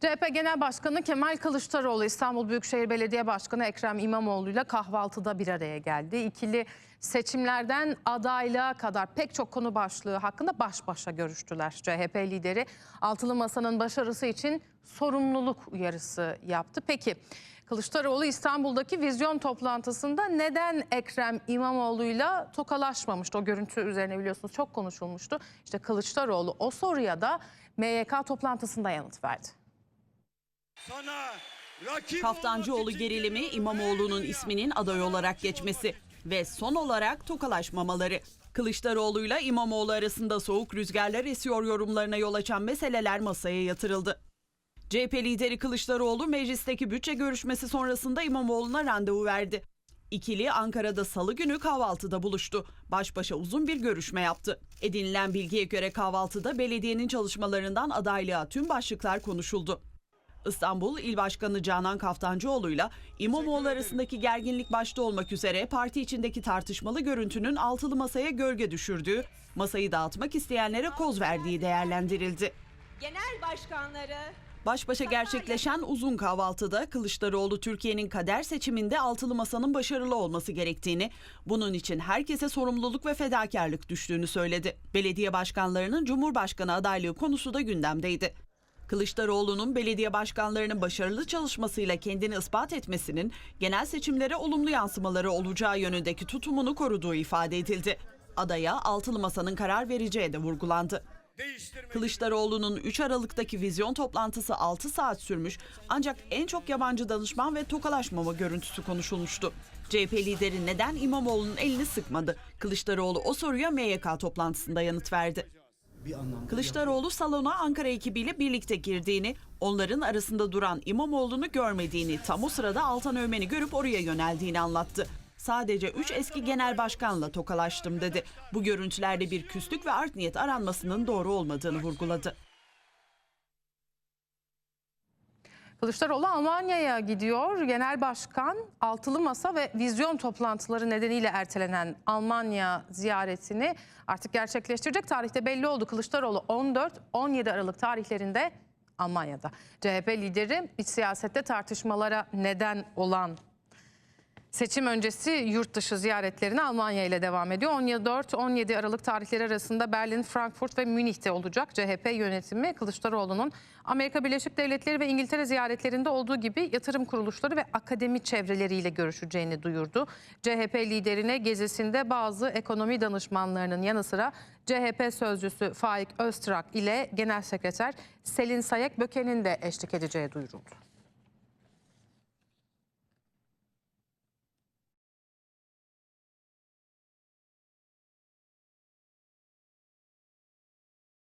CHP Genel Başkanı Kemal Kılıçdaroğlu İstanbul Büyükşehir Belediye Başkanı Ekrem İmamoğlu ile kahvaltıda bir araya geldi. İkili seçimlerden adaylığa kadar pek çok konu başlığı hakkında baş başa görüştüler. CHP lideri Altılı Masa'nın başarısı için sorumluluk uyarısı yaptı. Peki Kılıçdaroğlu İstanbul'daki vizyon toplantısında neden Ekrem İmamoğlu'yla tokalaşmamıştı? O görüntü üzerine biliyorsunuz çok konuşulmuştu. İşte Kılıçdaroğlu o soruya da MYK toplantısında yanıt verdi. Sana rakip Kaftancıoğlu gerilimi. İmamoğlu'nun isminin aday olarak geçmesi ve son olarak tokalaşmamaları. Kılıçdaroğlu'yla İmamoğlu arasında soğuk rüzgarlar esiyor yorumlarına yol açan meseleler masaya yatırıldı. CHP lideri Kılıçdaroğlu meclisteki bütçe görüşmesi sonrasında İmamoğlu'na randevu verdi. İkili Ankara'da salı günü kahvaltıda buluştu. Baş başa uzun bir görüşme yaptı. Edinilen bilgiye göre kahvaltıda belediyenin çalışmalarından adaylığa tüm başlıklar konuşuldu. İstanbul İl Başkanı Canan Kaftancıoğlu'yla İmamoğlu arasındaki gerginlik başta olmak üzere parti içindeki tartışmalı görüntünün altılı masaya gölge düşürdüğü, masayı dağıtmak isteyenlere koz verdiği değerlendirildi. genel başkanları Baş başa gerçekleşen uzun kahvaltıda Kılıçdaroğlu Türkiye'nin kader seçiminde altılı masanın başarılı olması gerektiğini, bunun için herkese sorumluluk ve fedakarlık düştüğünü söyledi. Belediye başkanlarının Cumhurbaşkanı adaylığı konusu da gündemdeydi. Kılıçdaroğlu'nun belediye başkanlarının başarılı çalışmasıyla kendini ispat etmesinin genel seçimlere olumlu yansımaları olacağı yönündeki tutumunu koruduğu ifade edildi. Adaya altılı masanın karar vereceği de vurgulandı. Kılıçdaroğlu'nun 3 Aralık'taki vizyon toplantısı 6 saat sürmüş ancak en çok yabancı danışman ve tokalaşmama görüntüsü konuşulmuştu. CHP lideri neden İmamoğlu'nun elini sıkmadı? Kılıçdaroğlu o soruya MYK toplantısında yanıt verdi. Kılıçdaroğlu salona Ankara ekibiyle birlikte girdiğini, onların arasında duran İmamoğlu'nu görmediğini, tam o sırada Altan Öğmen'i görüp oraya yöneldiğini anlattı. Sadece 3 eski genel başkanla tokalaştım dedi. Bu görüntülerde bir küslük ve art niyet aranmasının doğru olmadığını vurguladı. Kılıçdaroğlu Almanya'ya gidiyor. Genel Başkan altılı masa ve vizyon toplantıları nedeniyle ertelenen Almanya ziyaretini artık gerçekleştirecek. Tarihte belli oldu. Kılıçdaroğlu 14-17 Aralık tarihlerinde Almanya'da. CHP lideri iç siyasette tartışmalara neden olan Seçim öncesi yurt dışı ziyaretlerine Almanya ile devam ediyor. 14-17 Aralık tarihleri arasında Berlin, Frankfurt ve Münih'te olacak. CHP yönetimi Kılıçdaroğlu'nun Amerika Birleşik Devletleri ve İngiltere ziyaretlerinde olduğu gibi yatırım kuruluşları ve akademi çevreleriyle görüşeceğini duyurdu. CHP liderine gezisinde bazı ekonomi danışmanlarının yanı sıra CHP sözcüsü Faik Öztrak ile Genel Sekreter Selin Sayek Böke'nin de eşlik edeceği duyuruldu.